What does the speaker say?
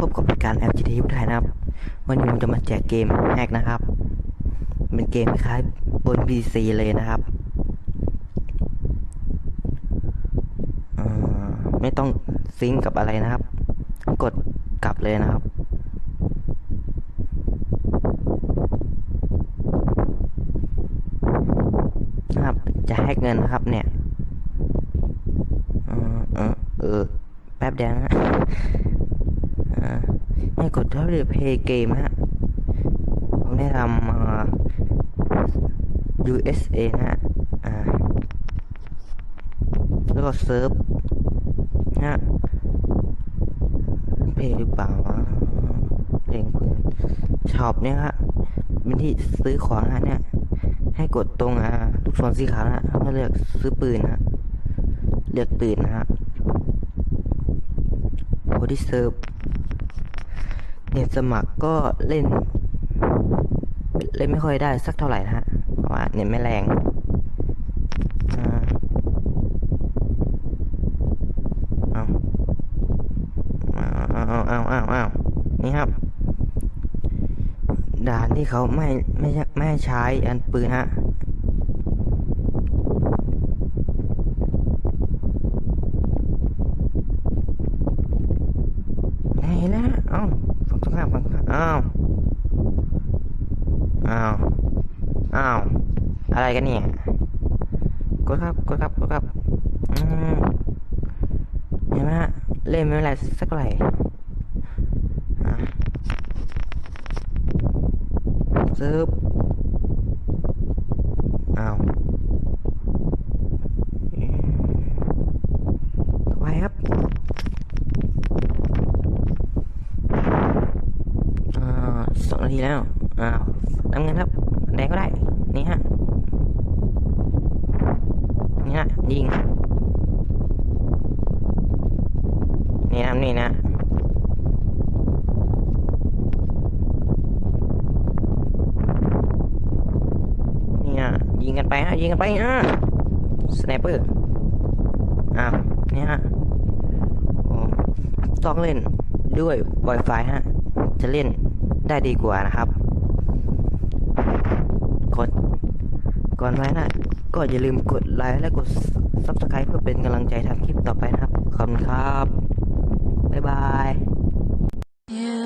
พบกับรายการ LGT ไทยนะครับ วันนี้ผมจะมาแจกเกมแฮกนะครับ เป็นเกมคล้ายบน PC เลยนะครับ ไม่ต้องซิงกับอะไรนะครับ กดกลับเลยนะครับนะครับ จะแฮกเงินนะครับเนี่ยเออเออเออแป๊บเดียวนะ อ่าไม่กดเท่าเรือเพย์เกมฮะผมได้ทำอ่า USA นะฮะแล้วก็เซิร์ฟนะฮะเพย์หรือเปล่าวะเล่งปืนช็อปเนี่ยฮะเป็นที่ซื้อของฮะเนี่ย ให้กดตรงอ่าลูกศรสีขาวนะฮะแล้เลือกซื้อปืนนะฮะเลือกปืนนะฮะโพดิเซิร์ฟ เน็ตสมัครก็เล่น เล่นไม่ค่อยได้สักเท่าไหร่นะฮะเพราะว่าเน็ตไม่แรงอ่าเอาเอาเอาเอาเอาเอานี่ครับ ด่านที่เขาไม่ไม่ไม่ให้ใช้อันปืนฮะเห็นแล้วเอ้า ฝั่งข้ามฝั่งอ้าวอ้าวอ้าวอะไรกันเนี่ยกดครับกดครับกดครับอืมเห็นไหมฮะเล่นไม่เป็นไรสักไหร่อะเซิร์ฟอ้าวไปครับ อ่าส องนาทีแล้ว อ้าวน้ำเงินครับ แดงก็ได้ นี่ฮะ นี่ฮะ ยิง นี่นะนี่นะนี่ฮะ ยิงกันไปฮะ ยิงกันไปอะสไนเปอร์ อ้าว นี่ฮะโอ้ต้องเล่นด้วย Wi-Fi ฮะ จะเล่น ได้ดีกว่านะครับกดก่อนไว้นะ ก็อย่าลืมกดไลค์และกด Subscribe เพื่อเป็นกำลังใจทำคลิปต่อไปนะครับ ขอบคุณครับ บ๊ายบาย